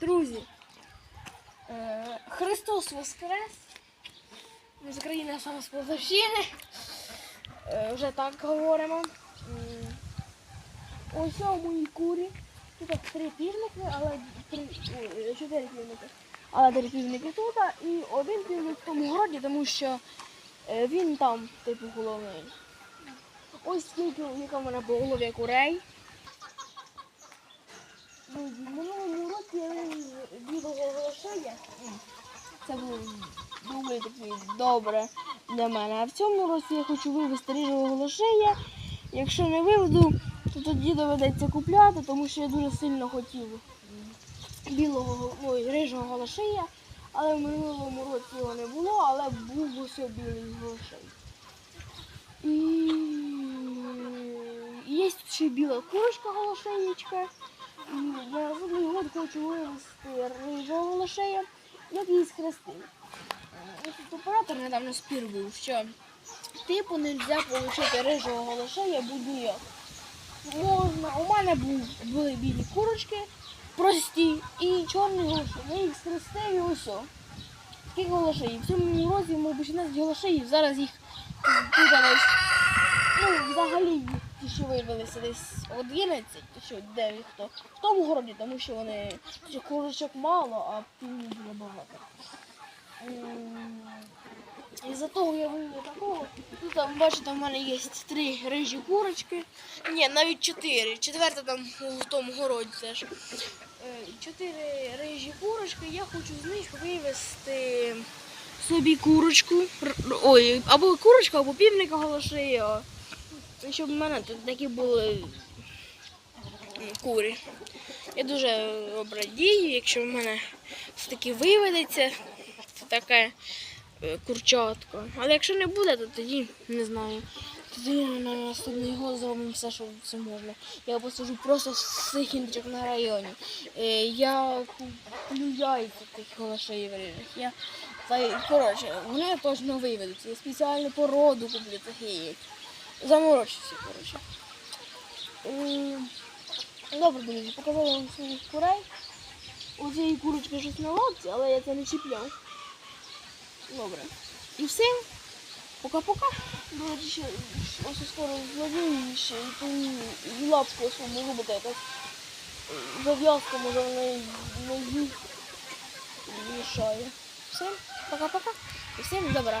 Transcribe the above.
Друзі, е, Христос Воскрес! Ми з України саме з Полтавщини. Е, Вже так говоримо. Ось у моїй курі. Тут три півники, але три, чотири півники. Але три півники тут, і один півник в тому городі, тому що е, він там, типу, головний. Ось скільки, яка в мене було голові курей. Друзі, в минулому році я вивіз білого голошея. Це доволі таки добре для мене. А в цьому році я хочу вивезти рижого голошея. Якщо не виведу, то тоді доведеться купляти, тому що я дуже сильно хотів білого ой, рижого голошея. Але в минулому році його не було, але був усе білий голошей. І є ще біла курочка голошеєчка. Я наступний хочу вивезти рижого голошея, як її тут оператор недавно спір був, що типу не можна отримати рижого голошея будь-як. Можна. У мене були білі курочки, прості і чорні голоші. Я їх схрестив і ось. Скільки голошеїв? В цьому році, мабуть, 16 голошеїв. Зараз їх десь, ну, взагалі ті, що виявилися десь 11, чи що 9 хто. В тому городі, тому що вони що курочок мало, а півні було багато. І за того я вивів такого. Тут там, бачите, в мене є три рижі курочки. Ні, навіть чотири. Четверта там в тому городі теж. Е, Чотири рижі курочки. Я хочу з них вивезти собі курочку. Ой, або курочку, або півника голошея. Щоб в мене тут такі були м, курі. Я дуже обрадію, якщо в мене все-таки виведеться це таке е, курчатко. Але якщо не буде, то тоді не знаю. Тоді на наступний год зробимо все, що це можна. Я посажу просто всіх індичок на районі. Е, Я куплю яйця тих голошеїв рижих. Я коротше, вони точно виведуться. Я спеціальну породу куплю цих яєць. Заморочуся, коротше. Добре, друзі, показала вам своїх курей. У цієї курочки щось на лапці, але я це не чіпляв. Добре. І все. Пока-пока. До речі, ще ось скоро зловив ще і ту лапку можу бути якась зав'язка, може в неї ноги мішає. Все, пока-пока. І всім добра.